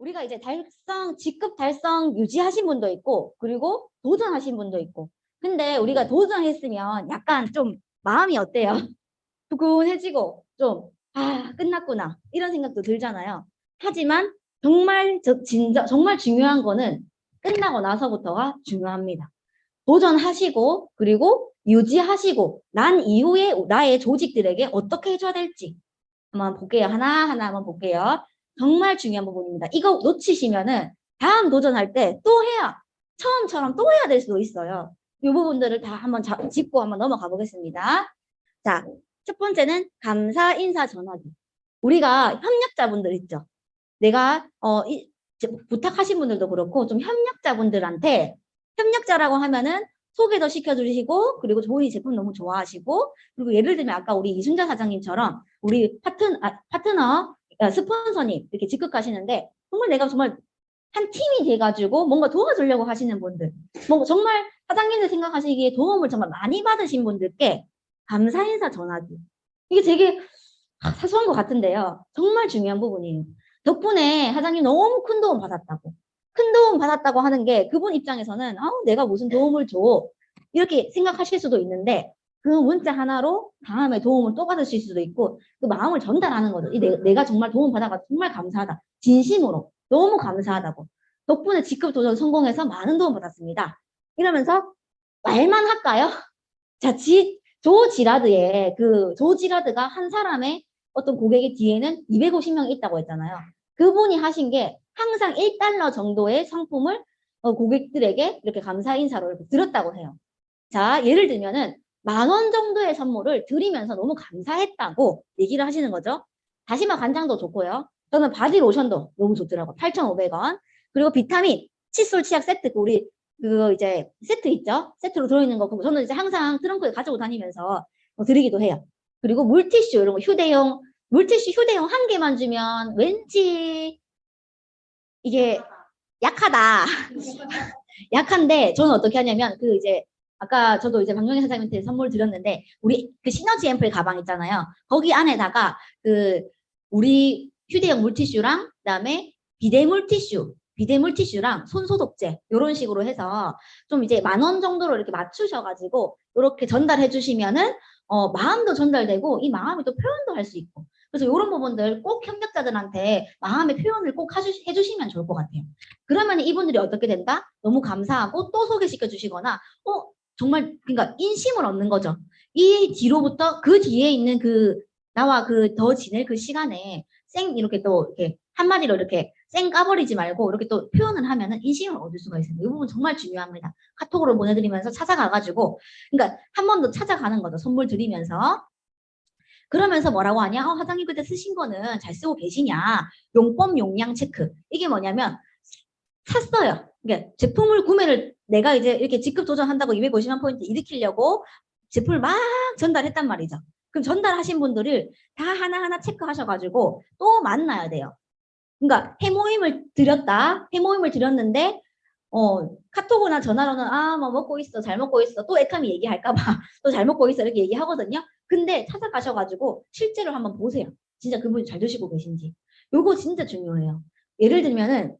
우리가 이제 달성, 직급 달성 유지하신 분도 있고, 그리고 도전하신 분도 있고. 근데 우리가 도전했으면 약간 좀 마음이 어때요? 두근해지고, 좀, 아, 끝났구나. 이런 생각도 들잖아요. 하지만 정말, 저, 진짜, 정말 중요한 거는 끝나고 나서부터가 중요합니다. 도전하시고, 그리고 유지하시고, 난 이후에 나의 조직들에게 어떻게 해줘야 될지. 한번 볼게요. 하나하나 한번 볼게요. 정말 중요한 부분입니다. 이거 놓치시면은 다음 도전할 때 또 해야 처음처럼 또 해야 될 수도 있어요. 이 부분들을 다 한번 자- 짚고 한번 넘어가 보겠습니다. 자, 첫 번째는 감사 인사 전하기. 우리가 협력자분들 있죠. 내가 어 이, 부탁하신 분들도 그렇고 좀 협력자분들한테 협력자라고 하면은 소개도 시켜주시고 그리고 이 제품 너무 좋아하시고 그리고 예를 들면 아까 우리 이순자 사장님처럼 우리 파트, 아, 파트너 아, 스폰서님 이렇게 직급가시는데 정말 내가 정말 한 팀이 돼가지고 뭔가 도와주려고 하시는 분들 뭐 정말 사장님들 생각하시기에 도움을 정말 많이 받으신 분들께 감사 인사 전하기. 이게 되게 사소한 것 같은데요. 정말 중요한 부분이에요. 덕분에 사장님 너무 큰 도움 받았다고. 큰 도움 받았다고 하는 게 그분 입장에서는 아우 내가 무슨 도움을 줘. 이렇게 생각하실 수도 있는데 그 문자 하나로 다음에 도움을 또 받으실 수도 있고 그 마음을 전달하는 거죠. 이 내, 내가 정말 도움 받아가 정말 감사하다. 진심으로 너무 감사하다고. 덕분에 직급 도전 성공해서 많은 도움 받았습니다. 이러면서 말만 할까요? 자, 지, 조 지라드의 그 조 지라드가 한 사람의 어떤 고객의 뒤에는 250명이 있다고 했잖아요. 그분이 하신 게 항상 1달러 정도의 상품을 어, 고객들에게 이렇게 감사 인사로 이렇게 드렸다고 해요. 자, 예를 들면은 만 원 정도의 선물을 드리면서 너무 감사했다고 얘기를 하시는 거죠. 다시마 간장도 좋고요. 저는 바디 로션도 너무 좋더라고. 8,500원. 그리고 비타민, 칫솔 치약 세트, 그 우리 그 이제 세트 있죠? 세트로 들어있는 거. 그거 저는 이제 항상 트렁크에 가지고 다니면서 어, 드리기도 해요. 그리고 물티슈 이런 거 휴대용, 물티슈 휴대용 한 개만 주면 왠지 이게 약하다. 약한데 저는 어떻게 하냐면 그 이제 아까 저도 이제 박영희 사장님한테 선물 드렸는데 우리 그 시너지 앰플 가방 있잖아요. 거기 안에다가 그 우리 휴대용 물티슈랑 그다음에 비대 물티슈, 비대 물티슈랑 손 소독제 이런 식으로 해서 좀 이제 만 원 정도로 이렇게 맞추셔가지고 이렇게 전달해 주시면은 어 마음도 전달되고 이 마음이 또 표현도 할 수 있고 그래서 이런 부분들 꼭 협력자들한테 마음의 표현을 꼭 해주시면 좋을 것 같아요. 그러면 이분들이 어떻게 된다? 너무 감사하고 또 소개시켜 주시거나 어 정말 그러니까 인심을 얻는 거죠. 이 뒤로부터 그 뒤에 있는 그 나와 그 더 지낼 그 시간에 쌩 이렇게 또 이렇게 한마디로 이렇게 쌩 까버리지 말고 이렇게 또 표현을 하면은 인심을 얻을 수가 있습니다. 이 부분 정말 중요합니다. 카톡으로 보내드리면서 찾아가가지고 그러니까 한 번 더 찾아가는 거죠. 선물 드리면서 그러면서 뭐라고 하냐? 어, 사장님 그때 쓰신 거는 잘 쓰고 계시냐? 용법 용량 체크. 이게 뭐냐면 샀어요. 그러니까 제품을 구매를 내가 이제 이렇게 직급 도전한다고 250만 포인트 일으키려고 제품을 막 전달했단 말이죠. 그럼 전달하신 분들을 다 하나하나 체크하셔가지고 또 만나야 돼요. 그러니까 해모임을 드렸다. 해모임을 드렸는데 어 카톡이나 전화로는 아 뭐 먹고 있어 잘 먹고 있어 또 애탐이 얘기할까봐 또 잘 먹고 있어 이렇게 얘기하거든요. 근데 찾아가셔가지고 실제로 한번 보세요. 진짜 그분이 잘 드시고 계신지. 요거 진짜 중요해요. 예를 들면은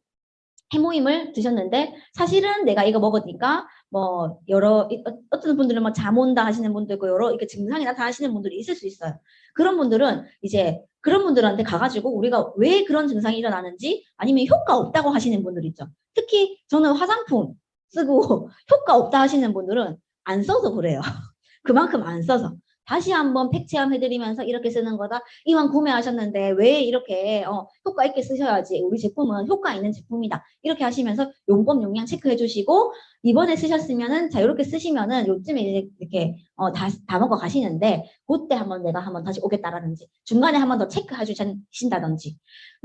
해모임을 드셨는데 사실은 내가 이거 먹으니까 뭐 여러 이- 어- 어떤 분들은 뭐 잠 온다 하시는 분도 있고 여러 이렇게 증상이 나타나시는 분들이 있을 수 있어요. 그런 분들은 이제 그런 분들한테 가가지고 우리가 왜 그런 증상이 일어나는지 아니면 효과 없다고 하시는 분들 있죠. 특히 저는 화장품 쓰고 효과 없다 하시는 분들은 안 써서 그래요. 그만큼 안 써서. 다시 한번 팩 체험해드리면서 이렇게 쓰는 거다. 이왕 구매하셨는데 왜 이렇게 어, 효과 있게 쓰셔야지. 우리 제품은 효과 있는 제품이다. 이렇게 하시면서 용법 용량 체크해 주시고 이번에 쓰셨으면은 자 이렇게 쓰시면은 요즘에 이제 이렇게 어, 다, 다 먹어 가시는데 그때 한번 내가 한번 다시 오겠다라든지 중간에 한번 더 체크해 주신다든지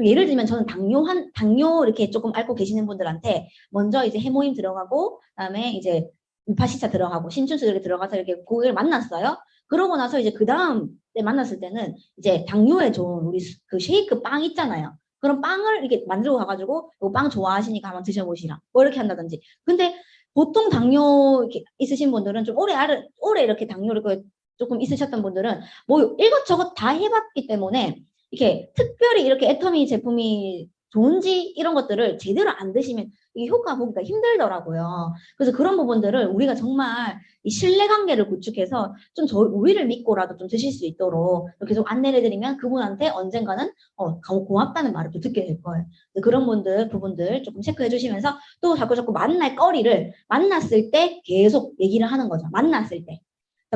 예를 들면 저는 당뇨 한 당뇨 이렇게 조금 앓고 계시는 분들한테 먼저 이제 해모임 들어가고 그다음에 이제 유파시차 들어가고 신춘수 이렇게 들어가서 이렇게 고객을 만났어요. 그러고 나서 이제 그 다음 때 만났을 때는 이제 당뇨에 좋은 우리 수- 그 쉐이크 빵 있잖아요. 그런 빵을 이렇게 만들고 가가지고 빵 좋아하시니까 한번 드셔보시라. 뭐 이렇게 한다든지. 근데 보통 당뇨 있으신 분들은 좀 오래 알을 오래 이렇게 당뇨를 그 조금 있으셨던 분들은 뭐 이것저것 다 해봤기 때문에 이렇게 특별히 이렇게 애터미 제품이 좋은지 이런 것들을 제대로 안 드시면 이 효과 보기가 힘들더라고요. 그래서 그런 부분들을 우리가 정말 이 신뢰 관계를 구축해서 좀 저, 우리를 믿고라도 좀 드실 수 있도록 계속 안내를 해드리면 그분한테 언젠가는 어, 고- 고맙다는 말을 또 듣게 될 거예요. 그런 분들, 부분들 조금 체크해 주시면서 또 자꾸 자꾸 만날 거리를 만났을 때 계속 얘기를 하는 거죠. 만났을 때.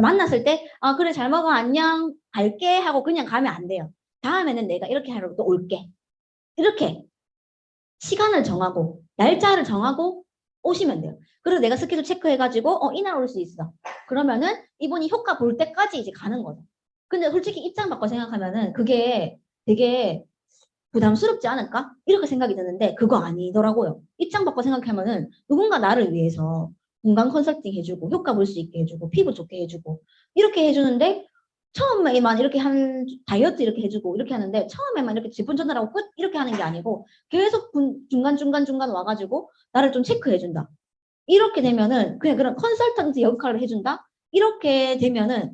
만났을 때, 아, 그래, 잘 먹어, 안녕, 갈게 하고 그냥 가면 안 돼요. 다음에는 내가 이렇게 하러 또 올게. 이렇게 시간을 정하고, 날짜를 정하고 오시면 돼요. 그리고 내가 스케줄 체크해가지고, 어, 이날 올 수 있어. 그러면은 이분이 효과 볼 때까지 이제 가는 거죠. 근데 솔직히 입장 바꿔 생각하면은 그게 되게 부담스럽지 않을까? 이렇게 생각이 드는데 그거 아니더라고요. 입장 바꿔 생각하면은 누군가 나를 위해서 건강 컨설팅 해주고 효과 볼 수 있게 해주고 피부 좋게 해주고 이렇게 해주는데 처음에만 이렇게 한 다이어트 이렇게 해주고 이렇게 하는데 처음에만 이렇게 제품 전달하고 끝 이렇게 하는 게 아니고 계속 분- 중간 중간 중간 와가지고 나를 좀 체크해준다. 이렇게 되면은 그냥 그런 컨설턴트 역할을 해준다. 이렇게 되면은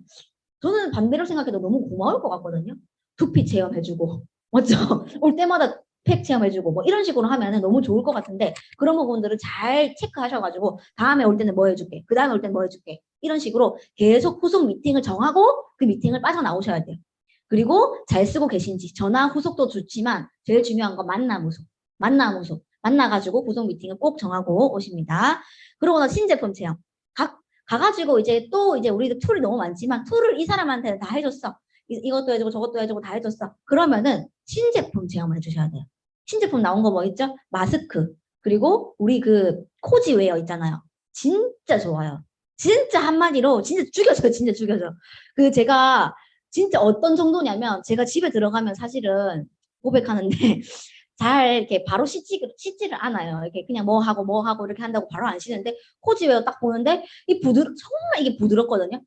저는 반대로 생각해도 너무 고마울 것 같거든요. 두피 체험해주고 맞죠? 올 때마다 팩 체험해주고 뭐 이런 식으로 하면은 너무 좋을 것 같은데 그런 부분들을 잘 체크하셔가지고 다음에 올 때는 뭐 해줄게 그 다음에 올 때는 뭐 해줄게 이런 식으로 계속 후속 미팅을 정하고 그 미팅을 빠져나오셔야 돼요. 그리고 잘 쓰고 계신지 전화 후속도 좋지만 제일 중요한 건 만남 후속 만남 후속 만나가지고 후속 미팅을 꼭 정하고 오십니다. 그러고 나 신제품 체험 가, 가가지고 이제 또 이제 우리도 툴이 너무 많지만 툴을 이 사람한테는 다 해줬어 이, 이것도 해주고 저것도 해주고 다 해줬어 그러면은 신제품 체험을 해주셔야 돼요. 신제품 나온 거 뭐 있죠? 마스크. 그리고 우리 그 코지 웨어 있잖아요. 진짜 좋아요. 진짜 한마디로 진짜 죽여줘요. 진짜 죽여줘. 그 제가 진짜 어떤 정도냐면 제가 집에 들어가면 사실은 고백하는데 잘 이렇게 바로 씻지, 씻지를 않아요. 이렇게 그냥 뭐 하고 뭐 하고 이렇게 한다고 바로 안 씻는데 코지웨어 딱 보는데 이 부드 정말 이게 부드럽거든요.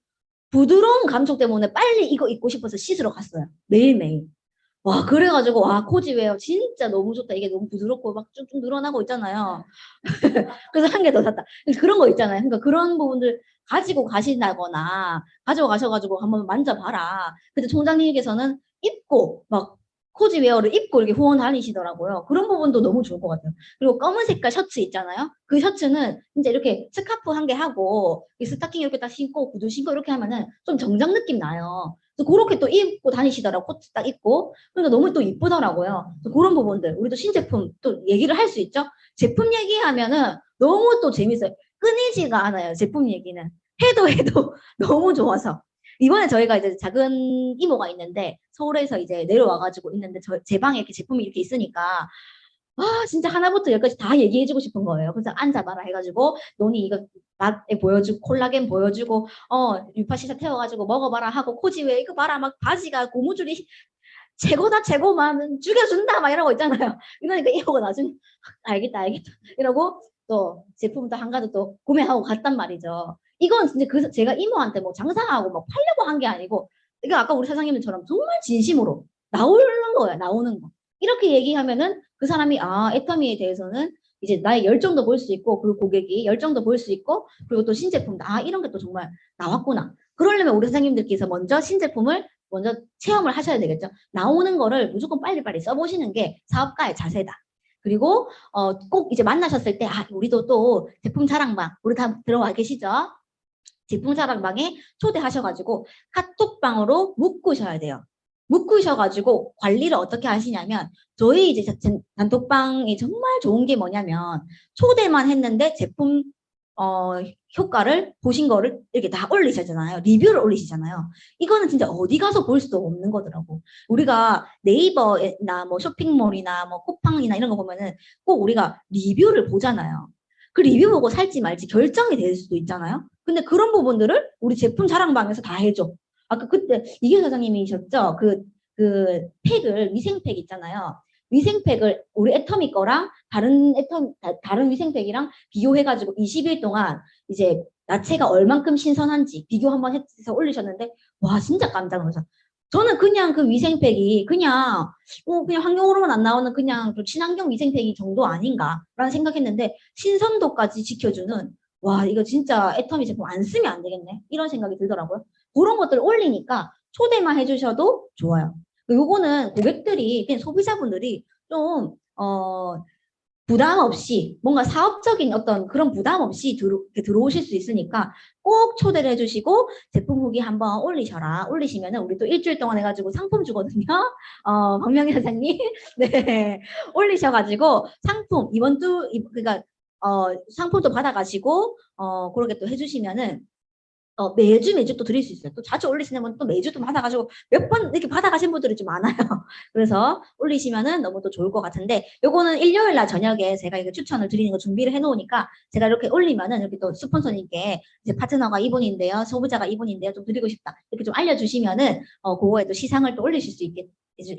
부드러운 감촉 때문에 빨리 이거 입고 싶어서 씻으러 갔어요. 매일매일. 와, 그래가지고, 와, 코지웨어 진짜 너무 좋다. 이게 너무 부드럽고 막 쭉쭉 늘어나고 있잖아요. 그래서 한 개 더 샀다. 그런 거 있잖아요. 그러니까 그런 부분들 가지고 가신다거나, 가지고 가셔가지고 한번 만져봐라. 근데 총장님께서는 입고, 막, 코지웨어를 입고 이렇게 후원 다니시더라고요. 그런 부분도 너무 좋을 것 같아요. 그리고 검은 색깔 셔츠 있잖아요. 그 셔츠는 진짜 이렇게 스카프 한 개 하고, 이 스타킹 이렇게 딱 신고, 구두 신고 이렇게 하면은 좀 정장 느낌 나요. 그래서 그렇게 또 입고 다니시더라고 코트 딱 입고 그러니까 너무 또 이쁘더라고요. 그런 부분들 우리도 신제품 또 얘기를 할 수 있죠. 제품 얘기하면은 너무 또 재밌어요. 끊이지가 않아요. 제품 얘기는 해도 해도 너무 좋아서 이번에 저희가 이제 작은 이모가 있는데 서울에서 이제 내려와가지고 있는데 저, 제 방에 이렇게 제품이 이렇게 있으니까 아 진짜 하나부터 열까지 다 얘기해주고 싶은 거예요. 그래서 앉아봐라 해가지고 너니 이거 맛에 보여주고 콜라겐 보여주고 어 유파시사 태워가지고 먹어봐라 하고 코지 왜 이거 봐라 막 바지가 고무줄이 최고다 최고만 죽여준다 막 이러고 있잖아요. 이러니까 이러고 나중에 알겠다 알겠다 이러고 또 제품도 한 가지 또 구매하고 갔단 말이죠. 이건 진짜 그 제가 이모한테 뭐 장사하고 뭐 팔려고 한 게 아니고 이거 아까 우리 사장님처럼 정말 진심으로 나오는 거예요. 나오는 거. 이렇게 얘기하면은 그 사람이 아 애터미에 대해서는 이제 나의 열정도 볼 수 있고 그 고객이 열정도 볼 수 있고 그리고 또 신제품 아 이런 게 또 정말 나왔구나. 그러려면 우리 사장님들께서 먼저 신제품을 먼저 체험을 하셔야 되겠죠. 나오는 거를 무조건 빨리빨리 써보시는 게 사업가의 자세다. 그리고 어, 꼭 이제 만나셨을 때 아, 우리도 또 제품 자랑방 우리 다 들어와 계시죠? 제품 자랑방에 초대하셔가지고 카톡방으로 묶으셔야 돼요. 묶으셔가지고 관리를 어떻게 하시냐면 저희 이제 자- 단톡방이 정말 좋은 게 뭐냐면 초대만 했는데 제품 어, 효과를 보신 거를 이렇게 다 올리시잖아요. 리뷰를 올리시잖아요. 이거는 진짜 어디 가서 볼 수도 없는 거더라고. 우리가 네이버나 뭐 쇼핑몰이나 뭐 쿠팡이나 이런 거 보면은 꼭 우리가 리뷰를 보잖아요. 그 리뷰 보고 살지 말지 결정이 될 수도 있잖아요. 근데 그런 부분들을 우리 제품 자랑방에서 다 해줘. 아까 그때 이규 사장님이셨죠? 그, 그 팩을, 위생팩 있잖아요. 위생팩을 우리 애터미 거랑 다른 애터 다- 다른 위생팩이랑 비교해가지고 20일 동안 이제 야채가 얼만큼 신선한지 비교 한번 해서 올리셨는데 와 진짜 깜짝 놀랐어. 저는 그냥 그 위생팩이 그냥 어 그냥 환경으로만 안 나오는 그냥 좀 친환경 위생팩이 정도 아닌가라는 생각했는데 신선도까지 지켜주는 와 이거 진짜 애터미 제품 안 쓰면 안 되겠네 이런 생각이 들더라고요. 그런 것들 올리니까 초대만 해주셔도 좋아요. 요거는 고객들이 그냥 소비자분들이 좀 어, 부담 없이 뭔가 사업적인 어떤 그런 부담 없이 들어, 들어오실 수 있으니까 꼭 초대를 해주시고 제품 후기 한번 올리셔라. 올리시면 은 우리 또 일주일 동안 해가지고 상품 주거든요. 어, 박명희 사장님. 네. 올리셔가지고 상품 이번 주, 이- 그러니까 어, 상품도 받아가시고 어, 그렇게 또 해주시면은 어, 매주 매주 또 드릴 수 있어요. 또 자주 올리시는 분 또 매주 또 받아가지고 몇 번 이렇게 받아가신 분들이 좀 많아요. 그래서 올리시면은 너무 또 좋을 것 같은데 요거는 일요일 날 저녁에 제가 이거 추천을 드리는 거 준비를 해놓으니까 제가 이렇게 올리면은 이렇게 또 스폰서님께 이제 파트너가 이분인데요, 소비자가 이분인데요, 좀 드리고 싶다 이렇게 좀 알려주시면은 어 그거에 또 시상을 또 올리실 수 있게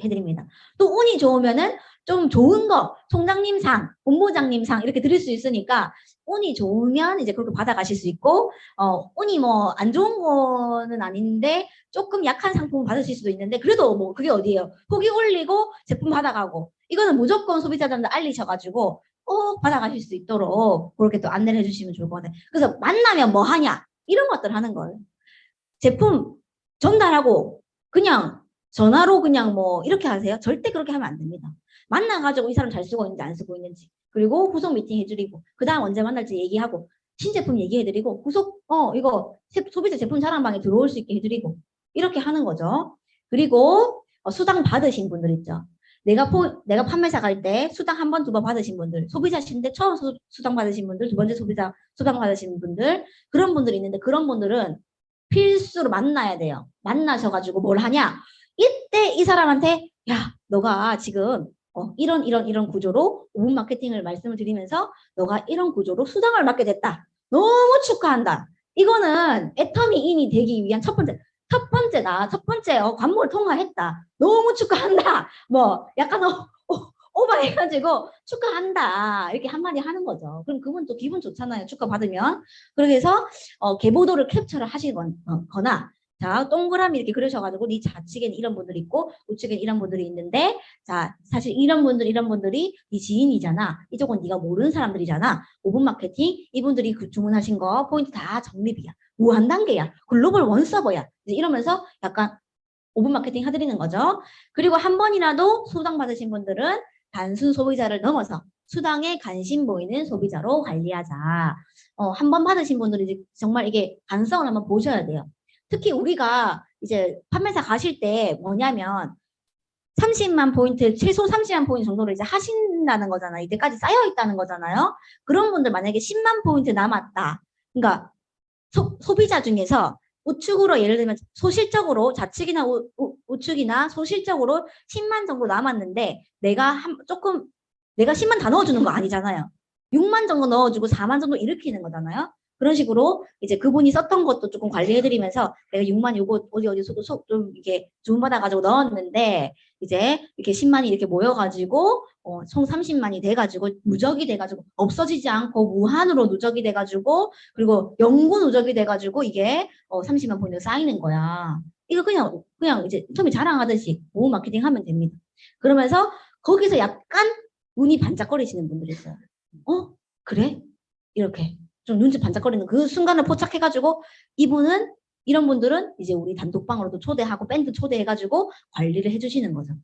해드립니다. 또 운이 좋으면은 좀 좋은 거, 총장님 상, 본부장님 상 이렇게 드릴 수 있으니까 운이 좋으면 이제 그렇게 받아가실 수 있고 어 운이 뭐 안 좋은 거는 아닌데 조금 약한 상품을 받으실 수도 있는데 그래도 뭐 그게 어디예요? 후기 올리고 제품 받아가고 이거는 무조건 소비자들한테 알리셔가지고 꼭 받아가실 수 있도록 그렇게 또 안내를 해주시면 좋을 것 같아요. 그래서 만나면 뭐 하냐 이런 것들 하는 거예요. 제품 전달하고 그냥 전화로 그냥 뭐 이렇게 하세요. 절대 그렇게 하면 안 됩니다. 만나가지고 이 사람 잘 쓰고 있는지 안 쓰고 있는지 그리고 후속 미팅 해드리고 그 다음 언제 만날지 얘기하고 신제품 얘기해드리고 후속 어 이거 세- 소비자 제품 자랑방에 들어올 수 있게 해드리고 이렇게 하는 거죠. 그리고 어, 수당 받으신 분들 있죠. 내가 포, 내가 판매사 갈 때 수당 한 번 두 번 받으신 분들 소비자신데 처음 수, 수당 받으신 분들 두 번째 소비자 수당 받으신 분들 그런 분들이 있는데 그런 분들은 필수로 만나야 돼요. 만나셔가지고 뭘 하냐? 이때 이 사람한테 야 너가 지금 어, 이런 이런 이런 구조로 오븐 마케팅을 말씀을 드리면서 너가 이런 구조로 수당을 받게 됐다. 너무 축하한다. 이거는 애터미인이 되기 위한 첫 번째 첫 번째다. 첫 번째 어, 관문을 통과했다. 너무 축하한다. 뭐 약간 어, 어, 오버해가지고 축하한다 이렇게 한마디 하는 거죠. 그럼 그분 또 기분 좋잖아요. 축하 받으면 그래서 어, 계보도를 캡처를 하시거나 자 동그라미 이렇게 그러셔가지고 네 좌측엔 이런 분들이 있고 우측엔 이런 분들이 있는데 자 사실 이런 분들 이런 분들이 네 지인이잖아. 이쪽은 네가 모르는 사람들이잖아. 오븐 마케팅 이분들이 그 주문하신 거 포인트 다 적립이야. 무한 단계야. 글로벌 원서버야. 이러면서 약간 오븐 마케팅 해드리는 거죠. 그리고 한 번이라도 수당 받으신 분들은 단순 소비자를 넘어서 수당에 관심 보이는 소비자로 관리하자. 어, 한 번 받으신 분들이 이제 정말 이게 가능성을 한번 보셔야 돼요 특히 우리가 이제 판매사 가실 때 뭐냐면 30만 포인트, 최소 30만 포인트 정도로 이제 하신다는 거잖아요. 이때까지 쌓여 있다는 거잖아요. 그런 분들 만약에 10만 포인트 남았다. 그러니까 소, 소비자 중에서 우측으로 예를 들면 소실적으로 좌측이나 우, 우, 우측이나 소실적으로 10만 정도 남았는데 내가 한 조금 내가 10만 다 넣어주는 거 아니잖아요. 6만 정도 넣어주고 4만 정도 일으키는 거잖아요. 그런 식으로 이제 그분이 썼던 것도 조금 관리해드리면서 내가 6만 요거 어디 어디 소, 소, 좀 이렇게 주문 받아가지고 넣었는데 이제 이렇게 10만이 이렇게 모여가지고 어, 총 30만이 돼가지고 누적이 돼가지고 없어지지 않고 무한으로 누적이 돼가지고 그리고 영구 누적이 돼가지고 이게 어, 30만 포인트 쌓이는 거야. 이거 그냥 그냥 이제 처음에 자랑하듯이 모우 마케팅 하면 됩니다. 그러면서 거기서 약간 눈이 반짝거리시는 분들이 있어요. 어? 그래? 이렇게 좀 눈치 반짝거리는 그 순간을 포착해가지고 이분은 이런 분들은 이제 우리 단톡방으로도 초대하고 밴드 초대해가지고 관리를 해주시는 거죠.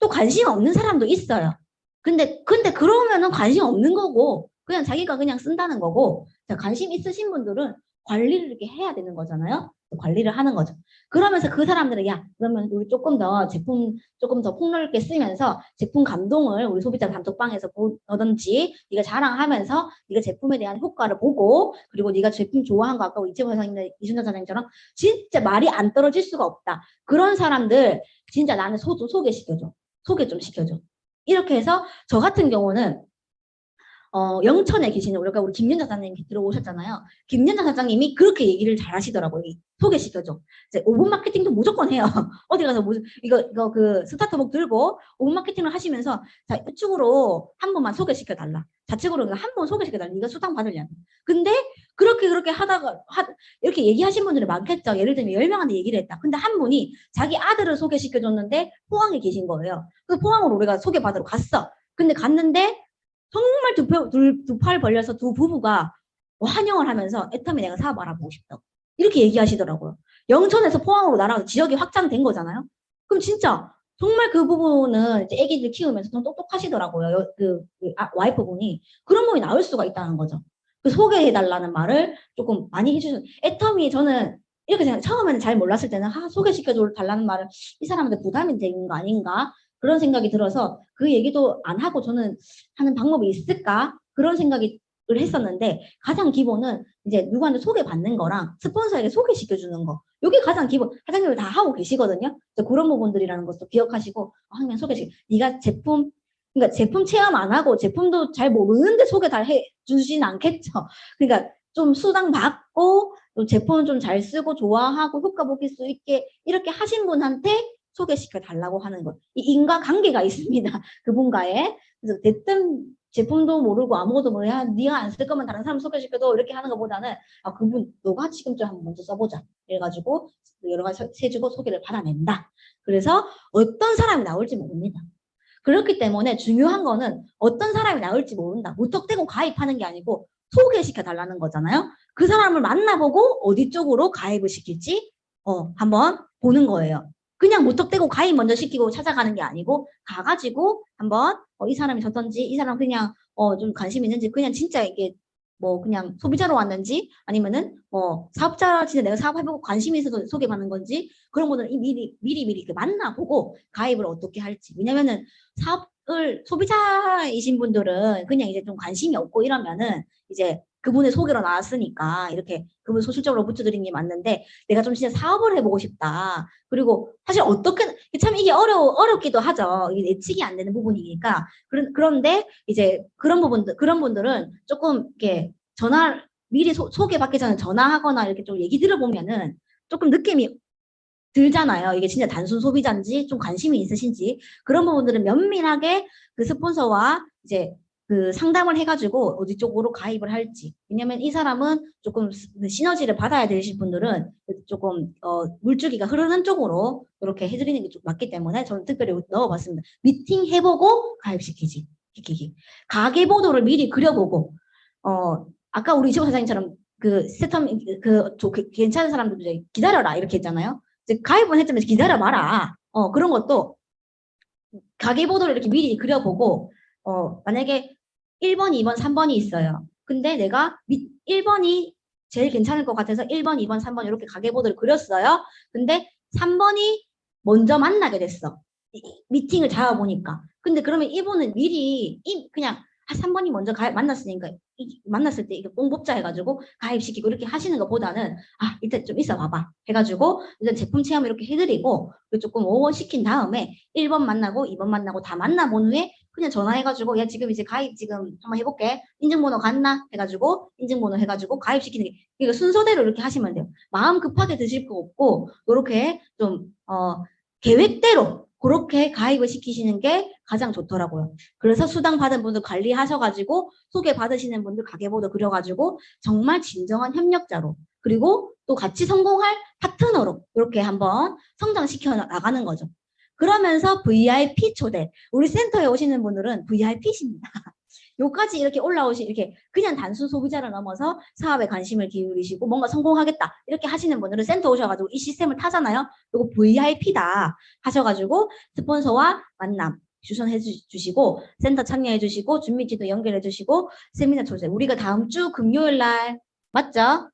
또 관심 없는 사람도 있어요. 근데 근데 그러면은 관심 없는 거고 그냥 자기가 그냥 쓴다는 거고 자, 관심 있으신 분들은 관리를 이렇게 해야 되는 거잖아요. 관리를 하는 거죠. 그러면서 그 사람들은 야 그러면 우리 조금 더 제품 조금 더 폭넓게 쓰면서 제품 감동을 우리 소비자 단톡방에서 보든지 네가 자랑하면서 네가 제품에 대한 효과를 보고 그리고 네가 제품 좋아한 거 아까 이채원 사장님 이순자 사장님처럼 진짜 말이 안 떨어질 수가 없다. 그런 사람들 진짜 나는 소, 소개시켜줘. 소개 좀 시켜줘. 이렇게 해서 저 같은 경우는 어, 영천에 계시는 우리가 우리 김연자 사장님 들어오셨잖아요. 김연자 사장님이 그렇게 얘기를 잘 하시더라고요. 이 소개시켜줘. 이제 오븐 마케팅도 무조건 해요. 어디 가서 뭐 이거 이거 그 스타트북 들고 오븐 마케팅을 하시면서 자 이쪽으로 한 번만 소개시켜 달라. 좌측으로 한 번 소개시켜 달라. 네가 수당 받으려면. 근데 그렇게 그렇게 하다가 하, 이렇게 얘기하신 분들이 많겠죠. 예를 들면 10명한테 얘기를 했다. 근데 한 분이 자기 아들을 소개시켜 줬는데 포항에 계신 거예요. 그래서 포항으로 우리가 소개받으러 갔어. 근데 갔는데 정말 두, 표- 둘, 두팔 벌려서 두 부부가 환영을 하면서 애터미 내가 사업 알아보고 싶다고 이렇게 얘기하시더라고요. 영천에서 포항으로 날아가 지역이 확장된 거잖아요. 그럼 진짜 정말 그 부분은 이제 애기들 키우면서 좀 똑똑하시더라고요. 여- 그, 그 아, 와이프분이 그런 부분이 나올 수가 있다는 거죠. 그 소개해달라는 말을 조금 많이 해주는 애텀이 저는 이렇게 생각 처음에는 잘 몰랐을 때는 아 소개시켜줘 달라는 말을 이 사람한테 부담이 되는 거 아닌가 그런 생각이 들어서 그 얘기도 안 하고 저는 하는 방법이 있을까? 그런 생각이 을 했었는데 가장 기본은 이제 누구한테 소개받는 거랑 스폰서에게 소개시켜주는 거. 이게 가장 기본 사장님을 다 하고 계시거든요. 그런 부분들이라는 것도 기억하시고 아, 그냥 소개시 네가 제품 그러니까 제품 체험 안 하고 제품도 잘 모르는데 소개 다 해주진 않겠죠. 그러니까 좀 수당 받고 또 제품 좀 잘 쓰고 좋아하고 효과 보실 수 있게 이렇게 하신 분한테 소개시켜 달라고 하는 것. 이 인과관계가 있습니다. 그분과의. 그래서 대뜸 제품도 모르고 아무것도 모르야 네가 안 쓸 거면 다른 사람 소개시켜도 이렇게 하는 것보다는 아 그분 너가 지금 좀 한번 먼저 써보자. 이래가지고 여러 가지 해주고 소개를 받아낸다. 그래서 어떤 사람이 나올지 모릅니다. 그렇기 때문에 중요한 거는 어떤 사람이 나올지 모른다. 무턱대고 가입하는 게 아니고 소개시켜 달라는 거잖아요. 그 사람을 만나보고 어디 쪽으로 가입을 시킬지 어, 한번 보는 거예요. 그냥 무턱대고 가입 먼저 시키고 찾아가는 게 아니고 가가지고 한번 어, 이 사람이 좋던지 이 사람 그냥 어, 좀 관심 있는지 그냥 진짜 이게 뭐 그냥 소비자로 왔는지 아니면은 뭐 사업자 진짜 내가 사업해보고 관심이 있어서 소개받는 건지 그런 거는 이 미리 미리 미리 이렇게 만나보고 가입을 어떻게 할지. 왜냐면은 사업을 소비자이신 분들은 그냥 이제 좀 관심이 없고 이러면은 이제 그분의 소개로 나왔으니까 이렇게 그분 소실적으로 붙여드린 게 맞는데 내가 좀 진짜 사업을 해보고 싶다. 그리고 사실 어떻게 참 이게 어려 어렵기도 하죠. 이게 예측이 안 되는 부분이니까 그런 그런데 이제 그런 부분들 그런 분들은 조금 이렇게 전화 미리 소, 소개받기 전에 전화하거나 이렇게 좀 얘기 들어보면은 조금 느낌이 들잖아요. 이게 진짜 단순 소비자인지 좀 관심이 있으신지 그런 부분들은 면밀하게 그 스폰서와 이제 그 상담을 해가지고 어디 쪽으로 가입을 할지. 왜냐면 이 사람은 조금 스- 그 시너지를 받아야 되실 분들은 조금 어, 물줄기가 흐르는 쪽으로 이렇게 해드리는 게 좀 맞기 때문에 저는 특별히 넣어봤습니다. 미팅 해보고 가입시키지. 시키기. 가계 보도를 미리 그려보고 어 아까 우리 이시호 사장님처럼 그 세텀 그, 조- 그 괜찮은 사람들도 이제 기다려라 이렇게 했잖아요. 이제 가입은 했지만 기다려봐라. 어 그런 것도 가계 보도를 이렇게 미리 그려보고 어 만약에 1번, 2번, 3번이 있어요. 근데 내가 미, 1번이 제일 괜찮을 것 같아서 1번, 2번, 3번 이렇게 가계보도를 그렸어요. 근데 3번이 먼저 만나게 됐어. 미팅을 잡아보니까. 근데 그러면 이분은 미리 이 그냥 아, 3번이 먼저 가, 만났으니까 이- 만났을 때 이게 뽕 뽑자 해가지고 가입시키고 이렇게 하시는 것보다는 아 일단 좀 있어 봐봐 해가지고 일단 제품 체험 이렇게 해드리고 그리고 조금 오원 시킨 다음에 1번 만나고 2번 만나고 다 만나본 후에 그냥 전화해가지고 야 지금 이제 가입 지금 한번 해볼게 인증번호 갔나 해가지고 인증번호 해가지고 가입시키는 게 이거 순서대로 이렇게 하시면 돼요 마음 급하게 드실 거 없고 이렇게 좀 어, 계획대로 그렇게 가입을 시키시는 게 가장 좋더라고요. 그래서 수당 받은 분들 관리하셔가지고 소개 받으시는 분들 가계보도 그려가지고 정말 진정한 협력자로 그리고 또 같이 성공할 파트너로 이렇게 한번 성장시켜 나가는 거죠. 그러면서 VIP 초대. 우리 센터에 오시는 분들은 VIP십니다. 요까지 이렇게 올라오시 이렇게 그냥 단순 소비자를 넘어서 사업에 관심을 기울이시고 뭔가 성공하겠다 이렇게 하시는 분들은 센터 오셔가지고 이 시스템을 타잖아요. 요거 VIP다 하셔가지고 스폰서와 만남 주선해 주- 주시고 센터 참여해 주시고 준비지도 연결해 주시고 세미나 초대. 우리가 다음 주 금요일 날 맞죠?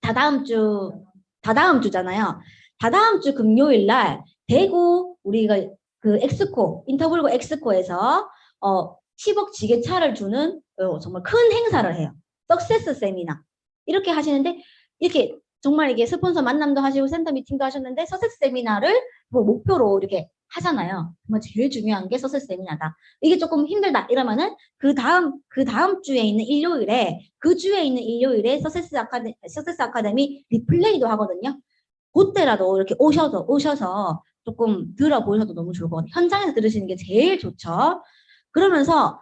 다 다음 주, 다 다음 주잖아요. 다 다음 주 금요일 날 대구 우리가 그 엑스코 인터블고 엑스코에서 어 10억 지게차를 주는 어, 정말 큰 행사를 해요. 석세스 세미나 이렇게 하시는데 이렇게 정말 이게 스폰서 만남도 하시고 센터 미팅도 하셨는데 석세스 세미나를 뭐 목표로 이렇게 하잖아요. 정말 제일 중요한 게 석세스 세미나다. 이게 조금 힘들다 이러면은 그 다음 그 다음 주에 있는 일요일에 그 주에 있는 일요일에 서세스 아카데미 서세스 아카데미 리플레이도 하거든요. 그때라도 이렇게 오셔서 오셔서 조금 들어보셔도 너무 좋을 것 같아요. 현장에서 들으시는 게 제일 좋죠. 그러면서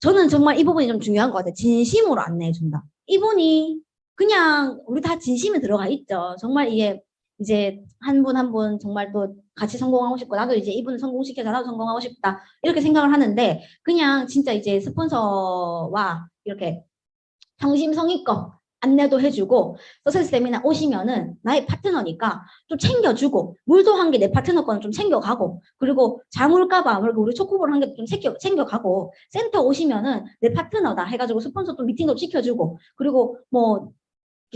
저는 정말 이 부분이 좀 중요한 것 같아요. 진심으로 안내해 준다. 이분이 그냥 우리 다 진심이 들어가 있죠. 정말 이게 이제 한 분 한 분 정말 또 같이 성공하고 싶고 나도 이제 이분 성공시켜서 나도 성공하고 싶다 이렇게 생각을 하는데 그냥 진짜 이제 스폰서와 이렇게 성심성의껏 안내도 해주고 서세스 세미나 오시면은 나의 파트너니까 좀 챙겨주고 물도 한 개 내 파트너 거는 좀 챙겨가고 그리고 장울까봐 그리고 우리 초코볼 한 개 좀 챙겨 챙겨가고 센터 오시면은 내 파트너다 해가지고 스폰서 또 미팅도 시켜주고 그리고 뭐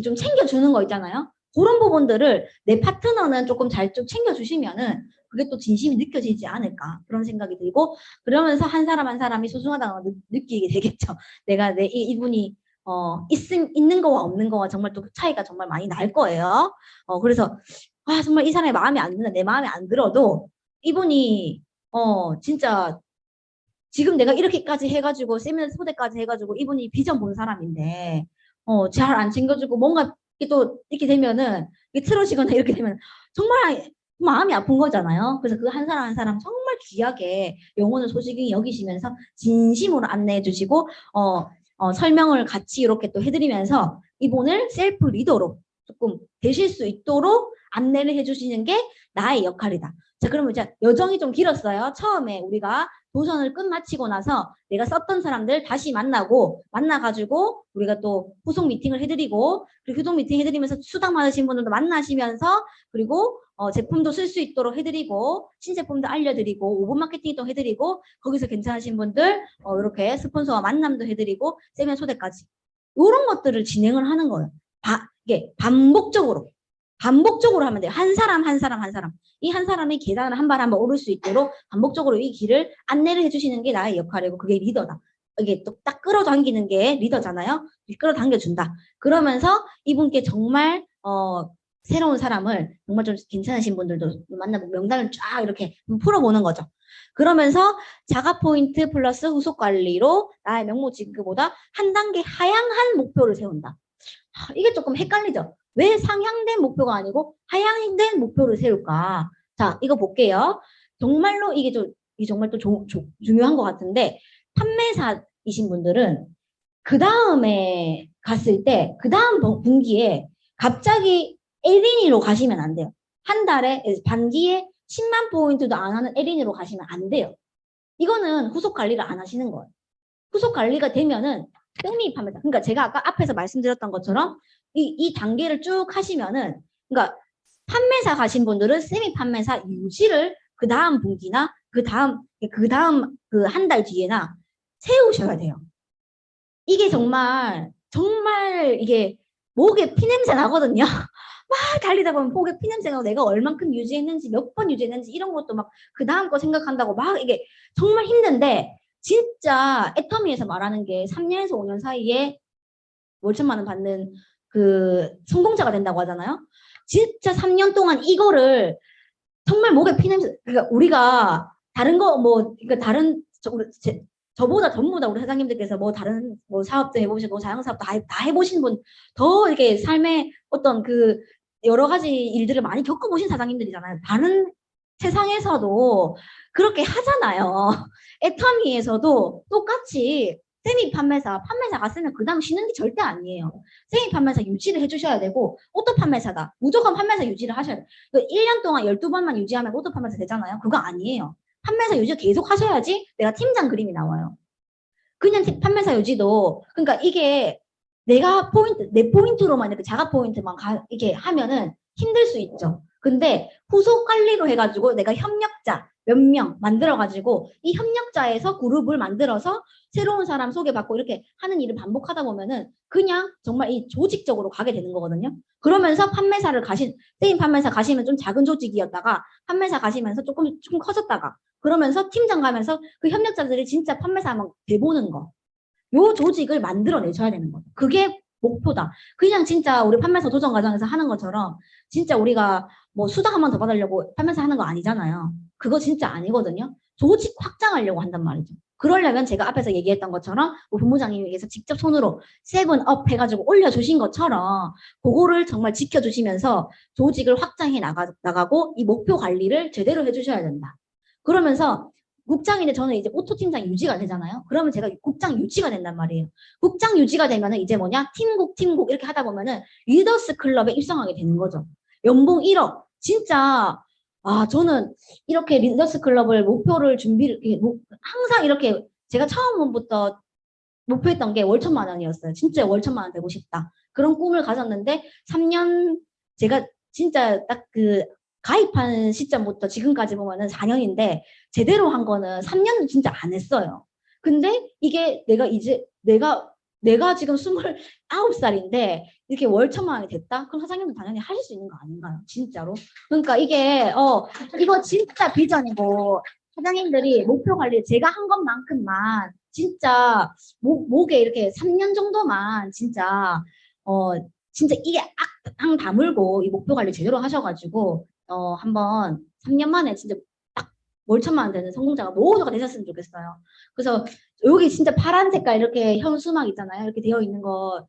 좀 챙겨주는 거 있잖아요. 그런 부분들을 내 파트너는 조금 잘 좀 챙겨주시면은 그게 또 진심이 느껴지지 않을까 그런 생각이 들고 그러면서 한 사람 한 사람이 느- 느끼게 되겠죠. 내가 내 이, 이분이 어 있음 있는 거와 없는 거와 정말 또 차이가 정말 많이 날 거예요. 어 그래서 아 정말 이 사람의 마음에 안 든다 내 마음에 안 들어도 이분이 어 진짜 지금 내가 이렇게까지 해가지고 세미나 소대까지 해가지고 이분이 비전 본 사람인데 어 잘 안 챙겨주고 뭔가 또 이렇게 되면은 이게 틀어지거나 이렇게 되면 정말 마음이 아픈 거잖아요. 그래서 그 한 사람 한 사람 정말 귀하게 영혼을 소중히 여기시면서 진심으로 안내해 주시고 어, 어, 설명을 같이 이렇게 또 해드리면서 이분을 셀프 리더로 조금 되실 수 있도록 안내를 해주시는 게 나의 역할이다. 자, 그러면 이제 여정이 좀 길었어요. 처음에 우리가 도전을 끝마치고 나서 내가 썼던 사람들 다시 만나고 만나가지고 우리가 또 후속 미팅을 해드리고 그리고 후속 미팅 해드리면서 수당 받으신 분들도 만나시면서 그리고 어, 제품도 쓸 수 있도록 해드리고 신제품도 알려드리고 오븐 마케팅도 해드리고 거기서 괜찮으신 분들 어, 이렇게 스폰서와 만남도 해드리고 세미나 초대까지 이런 것들을 진행을 하는 거예요. 바, 이게 반복적으로 반복적으로 하면 돼요. 한 사람 한 사람 한 사람 이 한 사람이 계단을 한 발 한 발 오를 수 있도록 반복적으로 이 길을 안내를 해주시는 게 나의 역할이고 그게 리더다. 이게 또 딱 끌어당기는 게 리더잖아요. 끌어당겨준다. 그러면서 이분께 정말 어 새로운 사람을 정말 좀 괜찮으신 분들도 만나고 명단을 쫙 이렇게 풀어보는 거죠. 그러면서 자가 포인트 플러스 후속 관리로 나의 명목 지급보다 한 단계 하향한 목표를 세운다. 하, 이게 조금 헷갈리죠. 왜 상향된 목표가 아니고 하향된 목표를 세울까? 자, 이거 볼게요. 정말로 이게 좀, 이 정말 또 조- 조- 중요한 것 같은데 판매사이신 분들은 그 다음에 갔을 때 그 다음 분기에 갑자기 1인으로 가시면 안 돼요. 한 달에 반기에 10만 포인트도 안 하는 1인으로 가시면 안 돼요. 이거는 후속 관리를 안 하시는 거예요. 후속 관리가 되면은 땡미입합니다. 그러니까 제가 아까 앞에서 말씀드렸던 것처럼 이, 이 단계를 쭉 하시면은 그러니까 판매사 가신 분들은 세미 판매사 유지를 그 다음 분기나 그 다음 그 다음 그 한 달 뒤에나 세우셔야 돼요. 이게 정말 정말 이게 목에 피냄새 나거든요. 막 달리다 보면 목에 피냄새 나고 내가 얼만큼 유지했는지 몇 번 유지했는지 이런 것도 막 그 다음 거 생각한다고 막 이게 정말 힘든데 진짜 애터미에서 말하는 게 3년에서 5년 사이에 월천만 원 받는 그 성공자가 된다고 하잖아요. 진짜 3년 동안 이거를 정말 목에 피냄새 그러니까 우리가 다른 거 뭐 그러니까 다른 저, 제, 저보다 전부 다 우리 사장님들께서 뭐 다른 뭐 사업도 해보시고 자영사업도 다, 해- 다 해보신 분 더 이렇게 삶의 어떤 그 여러 가지 일들을 많이 겪어보신 사장님들이잖아요. 다른 세상에서도 그렇게 하잖아요. 애터미에서도 똑같이 세미 판매사, 판매사 갔으면 그 다음 쉬는 게 절대 아니에요. 세미 판매사 유지를 해주셔야 되고, 오토 판매사다. 무조건 판매사 유지를 하셔야 돼요. 1년 동안 12번만 유지하면 오토 판매사 되잖아요. 그거 아니에요. 판매사 유지 계속 하셔야지 내가 팀장 그림이 나와요. 그냥 팀- 판매사 유지도, 그러니까 이게 내가 포인트, 내 포인트로만 이렇게 자가 포인트만 가, 이렇게 하면은 힘들 수 있죠. 근데 후속 관리로 해가지고 내가 협력자 몇 명 만들어가지고 이 협력자에서 그룹을 만들어서 새로운 사람 소개받고 이렇게 하는 일을 반복하다 보면은 그냥 정말 이 조직적으로 가게 되는 거거든요. 그러면서 판매사를 가신, 세임 판매사 가시면 좀 작은 조직이었다가 판매사 가시면서 조금, 조금 커졌다가 그러면서 팀장 가면서 그 협력자들이 진짜 판매사 한번 돼보는 거. 요 조직을 만들어내셔야 되는 거죠. 그게 목표다. 그냥 진짜 우리 판매사 도전 과정에서 하는 것처럼 진짜 우리가 뭐 수당 한 번 더 받으려고 판매사 하는 거 아니잖아요. 그거 진짜 아니거든요. 조직 확장하려고 한단 말이죠. 그러려면 제가 앞에서 얘기했던 것처럼 본부장님께서 직접 손으로 세븐업 해가지고 올려주신 것처럼 그거를 정말 지켜주시면서 조직을 확장해 나가, 나가고 이 목표 관리를 제대로 해주셔야 된다. 그러면서 국장인데 저는 이제 오토 팀장 유지가 되잖아요. 그러면 제가 국장 유지가 된단 말이에요. 국장 유지가 되면은 이제 뭐냐? 팀국, 팀국 이렇게 하다 보면은 리더스 클럽에 입성하게 되는 거죠. 연봉 1억. 진짜, 아, 저는 이렇게 리더스 클럽을 목표를 준비를, 항상 이렇게 제가 처음부터 목표했던 게 월 천만 원이었어요. 진짜 월 천만 원 되고 싶다. 그런 꿈을 가졌는데 3년 제가 진짜 딱 그 가입한 시점부터 지금까지 보면은 4년인데 제대로 한 거는 3년 진짜 안 했어요. 근데 이게 내가 이제 내가 내가 지금 29살인데 이렇게 월천만이 됐다? 그럼 사장님도 당연히 하실 수 있는 거 아닌가요? 진짜로? 그러니까 이게 어 이거 진짜 비전이고 사장님들이 목표 관리 제가 한 것만큼만 진짜 목, 목에 이렇게 3년 정도만 진짜 어 진짜 이게 악당 다물고 이 목표 관리 제대로 하셔가지고 어 한번 3년 만에 진짜 딱 월천만 되는 성공자가 모두가 되셨으면 좋겠어요. 그래서 여기 진짜 파란 색깔 이렇게 현수막 있잖아요. 이렇게 되어 있는 거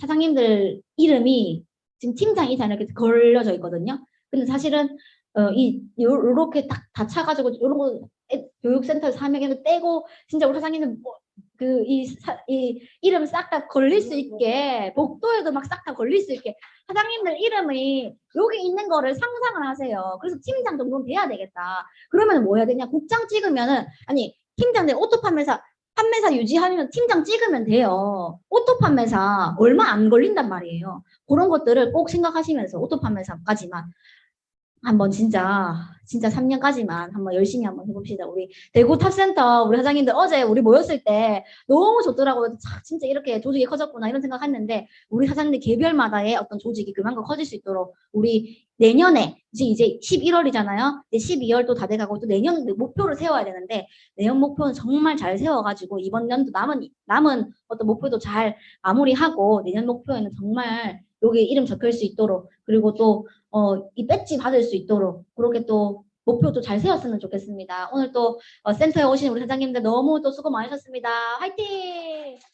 사장님들 이름이 지금 팀장 이상 이렇게 걸려져 있거든요. 근데 사실은 어, 이 요, 요렇게 딱 다 차가지고 요런 거 애- 교육센터에서 하면 떼고 진짜 우리 사장님은 뭐, 그이 이 이름 싹 다 걸릴 수 있게 복도에도 막 싹 다 걸릴 수 있게 사장님들 이름이 여기 있는 거를 상상을 하세요. 그래서 팀장 정도는 돼야 되겠다. 그러면 뭐 해야 되냐? 국장 찍으면은 아니 팀장들 오토 판매사 판매사 유지하면 팀장 찍으면 돼요. 오토 판매사 얼마 안 걸린단 말이에요. 그런 것들을 꼭 생각하시면서 오토 판매사까지만 한번 진짜 진짜 3년까지만 한번 열심히 한번 해봅시다. 우리 대구 탑센터 우리 사장님들 어제 우리 모였을 때 너무 좋더라고요. 참, 진짜 이렇게 조직이 커졌구나 이런 생각했는데 우리 사장님 개별마다의 어떤 조직이 그만큼 커질 수 있도록 우리 내년에 이제 이제 11월이잖아요. 이제 12월도 다 돼가고 또 내년 목표를 세워야 되는데 내년 목표는 정말 잘 세워가지고 이번 연도 남은 남은 어떤 목표도 잘 마무리하고 내년 목표에는 정말 여기 이름 적힐 수 있도록 그리고 또 어, 이 배지 받을 수 있도록 그렇게 또 목표도 잘 세웠으면 좋겠습니다. 오늘 또 어, 센터에 오신 우리 사장님들 너무 또 수고 많으셨습니다. 화이팅!